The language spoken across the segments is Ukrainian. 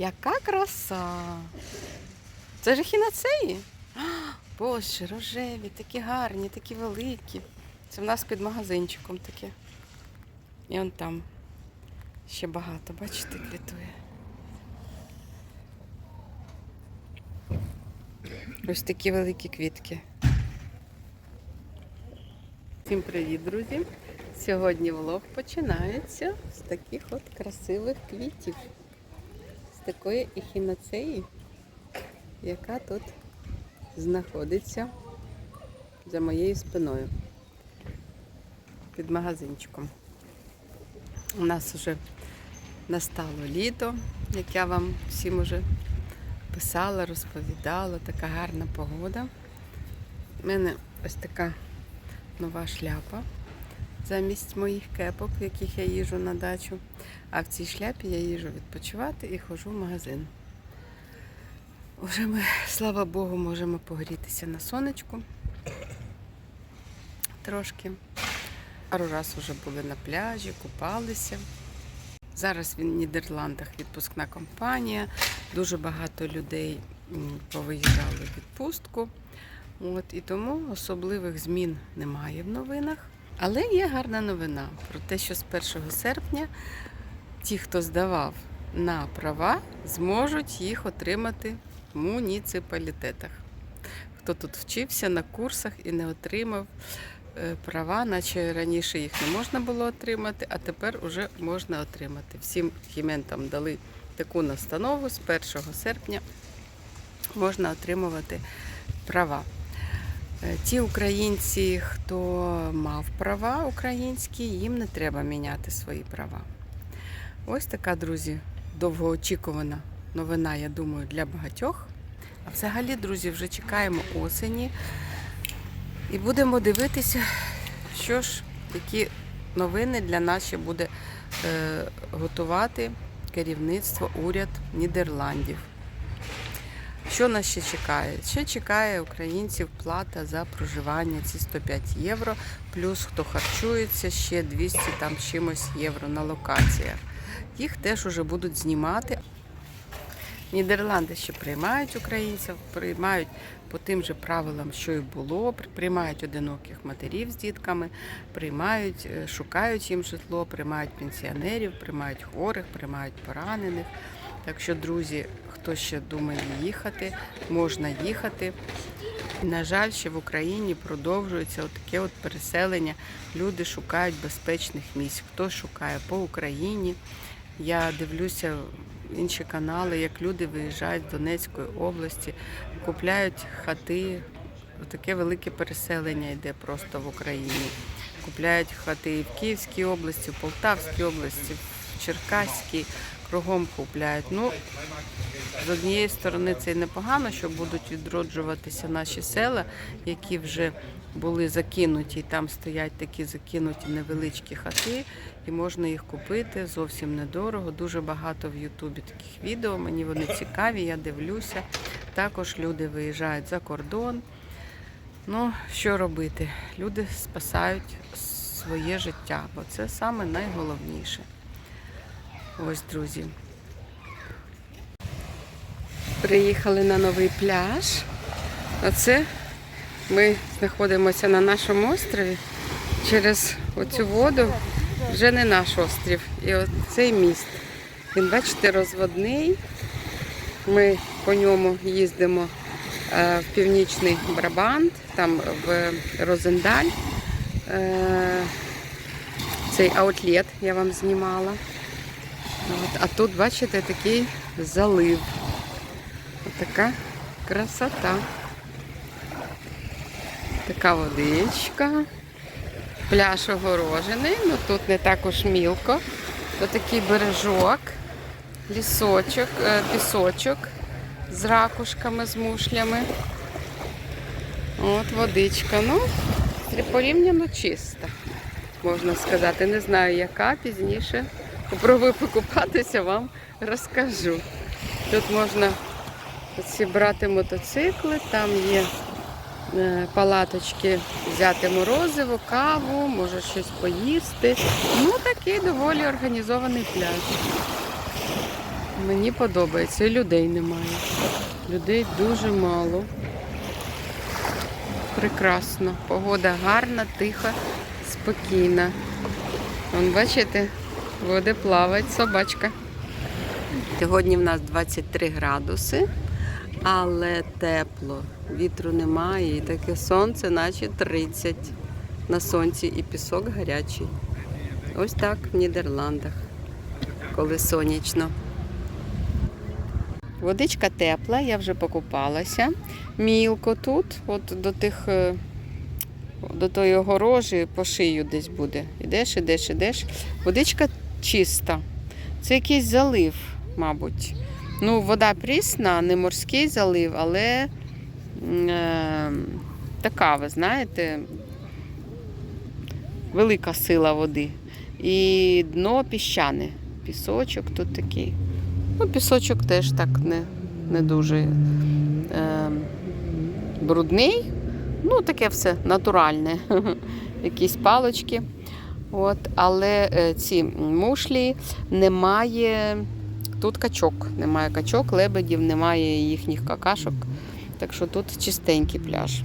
Яка краса! Це ж хіноцеї? Боже, рожеві, такі гарні, такі великі. Це в нас під магазинчиком таке. І он там ще багато, бачите, квітує. Ось такі великі квітки. Всім привіт, друзі! Сьогодні влог починається з таких от красивих квітів. Такої ехінацеї, яка тут знаходиться за моєю спиною під магазинчиком. У нас вже настало літо, як я вам всім уже писала, розповідала, така гарна погода. У мене ось така нова шляпа замість моїх кепок, в яких я їжу на дачу. А в цій шляпі я їжу відпочивати і ходжу в магазин. Уже ми, слава Богу, можемо погрітися на сонечку трошки. Пару раз вже були на пляжі, купалися. Зараз в Нідерландах відпускна компанія. Дуже багато людей повиїжджали в відпустку. От, і тому особливих змін немає в новинах. Але є гарна новина про те, що з 1 серпня ті, хто здавав на права, зможуть їх отримати в муніципалітетах. Хто тут вчився на курсах і не отримав е, права, наче раніше їх не можна було отримати, а тепер вже можна отримати. Всім хіментам дали таку настанову з 1 серпня можна отримувати права. Е, Ті українці, хто мав права українські, їм не треба міняти свої права. Ось така, друзі, довгоочікувана новина, я думаю, для багатьох. А взагалі, друзі, вже чекаємо осені і будемо дивитися, що ж які новини для нас ще буде е, готувати керівництво уряд Нідерландів. Що нас ще чекає? Ще чекає українців плата за проживання ці 105 євро, плюс хто харчується, ще 200 там чимось євро на локаціях. Їх теж уже будуть знімати. Нідерланди ще приймають українців, приймають по тим же правилам, що і було, приймають одиноких матерів з дітками, приймають, е, шукають їм житло, приймають пенсіонерів, приймають хворих, приймають поранених. Так що, друзі, хто ще думає їхати, можна їхати. На жаль, ще в Україні продовжується таке от переселення. Люди шукають безпечних місць. Хто шукає по Україні. Я дивлюся інші канали, як люди виїжджають з Донецької області, купляють хати. Таке велике переселення йде просто в Україні. Купляють хати і в Київській області, в Полтавській області, в Черкаській, кругом купляють. Ну, з однієї сторони це й непогано, що будуть відроджуватися наші села, які вже були закинуті, і там стоять такі закинуті невеличкі хати, і можна їх купити зовсім недорого. Дуже багато в Ютубі таких відео. Мені вони цікаві, я дивлюся. Також люди виїжджають за кордон. Ну, що робити? Люди спасають своє життя, бо це саме найголовніше. Ось, друзі. Приїхали на новий пляж. Оце ми знаходимося на нашому острові. Через оцю воду вже не наш острів. І оцей міст. Він, бачите, розводний. Ми по ньому їздимо е, в північний Брабант, там в Розендаль. Е, Цей аутлет я вам знімала. От, а тут, бачите, такий залив. Така красота. Така водичка. Пляж огорожений, ну тут не так уж мілко. Тут такий бережок, лісочок, е, пісочок з ракушками, з мушлями. От водичка. Ну, порівняно чиста, можна сказати. Не знаю, яка пізніше. Попробую покупатися, вам розкажу. Тут можна ці брати мотоцикли, там є е, палаточки, взяти морозиво, каву, може щось поїсти. Ну, такий доволі організований пляж. Мені подобається, і людей немає. Людей дуже мало. Прекрасно. Погода гарна, тиха, спокійна. Вон, бачите, води плавають собачка. Сьогодні в нас 23 градуси, але тепло. Вітру немає і таке сонце, наче 30 на сонці і пісок гарячий. Ось так в Нідерландах, коли сонячно. Водичка тепла, я вже покупалася. Мілко тут, от до тих, е, до тої огорожі по шию десь буде. Ідеш, ідеш, ідеш. Водичка чиста. Це якийсь залив, мабуть. Ну, вода прісна, не морський залив, але е, така, ви знаєте, велика сила води. І дно піщане. Пісочок тут такий. Ну, пісочок теж так не, не дуже е, брудний. Ну, таке все натуральне. Якісь палочки. От, але е, ці мушлі немає. Тут качок. Немає качок, лебедів, немає їхніх какашок. Так що тут чистенький пляж.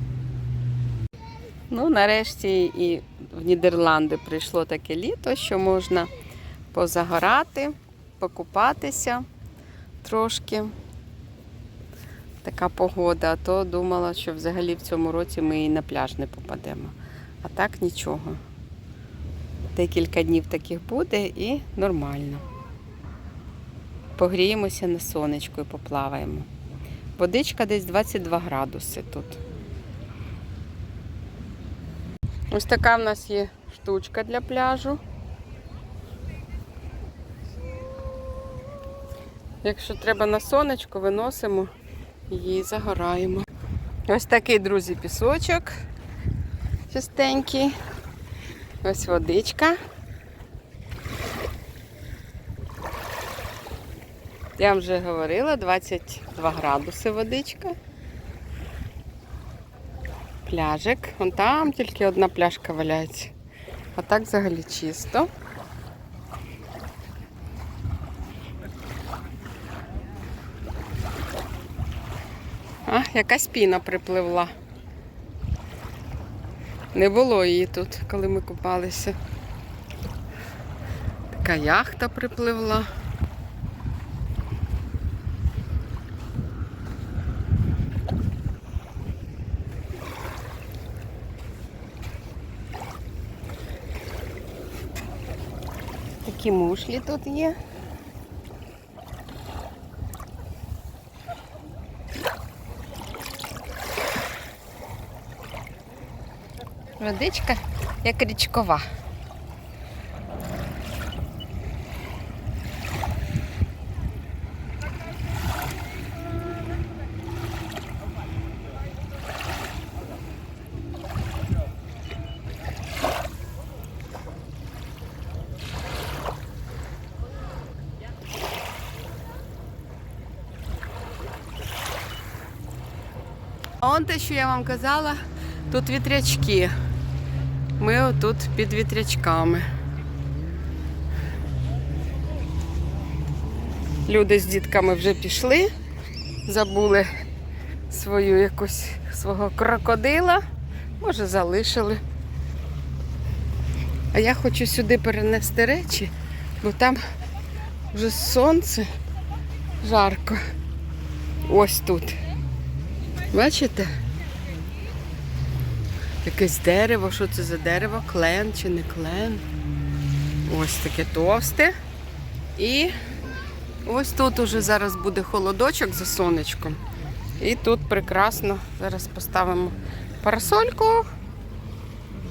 Ну, нарешті і в Нідерланди прийшло таке літо, що можна позагорати, покупатися трошки. Така погода, а то думала, що взагалі в цьому році ми і на пляж не попадемо. А так нічого. Декілька днів таких буде і нормально. Погріємося на сонечку і поплаваємо. Водичка десь 22 градуси тут. Ось така в нас є штучка для пляжу. Якщо треба на сонечко, виносимо її загораємо. Ось такий, друзі, пісочок чистенький. Ось водичка. Я вам вже говорила, 22 градуси водичка. Пляжик. Вон там тільки одна пляшка валяється. А так взагалі чисто. А, якась піна припливла. Не було її тут, коли ми купалися. Така яхта припливла. Такі мушлі тут є. Водичка як річкова. Он те, що я вам казала, тут вітрячки. Ми отут під вітрячками. Люди з дітками вже пішли, забули свою якусь свого крокодила, може залишили. А я хочу сюди перенести речі, бо там вже сонце жарко. Ось тут. Бачите? Якесь дерево, що це за дерево? Клен чи не клен? Ось таке товсте. І ось тут уже зараз буде холодочок за сонечком. І тут прекрасно. Зараз поставимо парасольку.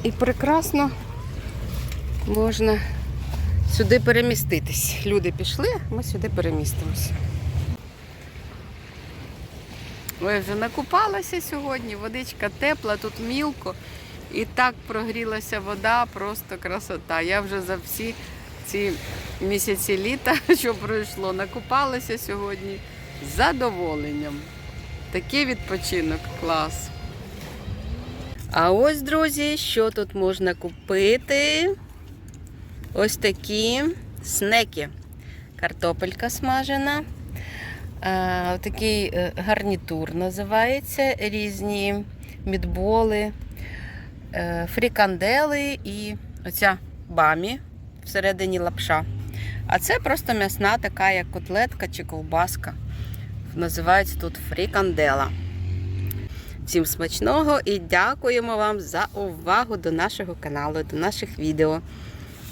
І прекрасно можна сюди переміститись. Люди пішли, ми сюди перемістимося. Ой, вже накупалася сьогодні, водичка тепла, тут мілко. І так прогрілася вода, просто красота. Я вже за всі ці місяці літа, що пройшло, накупалася сьогодні з задоволенням. Такий відпочинок, клас. А ось, друзі, що тут можна купити? Ось такі снеки. Картопелька смажена. Е, Такий е, гарнітур називається. Різні мідболи, е, фрікандели і оця бамі всередині лапша. А це просто м'ясна така, як котлетка чи ковбаска. Називається тут фрікандела. Всім смачного і дякуємо вам за увагу до нашого каналу, до наших відео.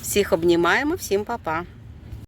Всіх обнімаємо, всім па-па!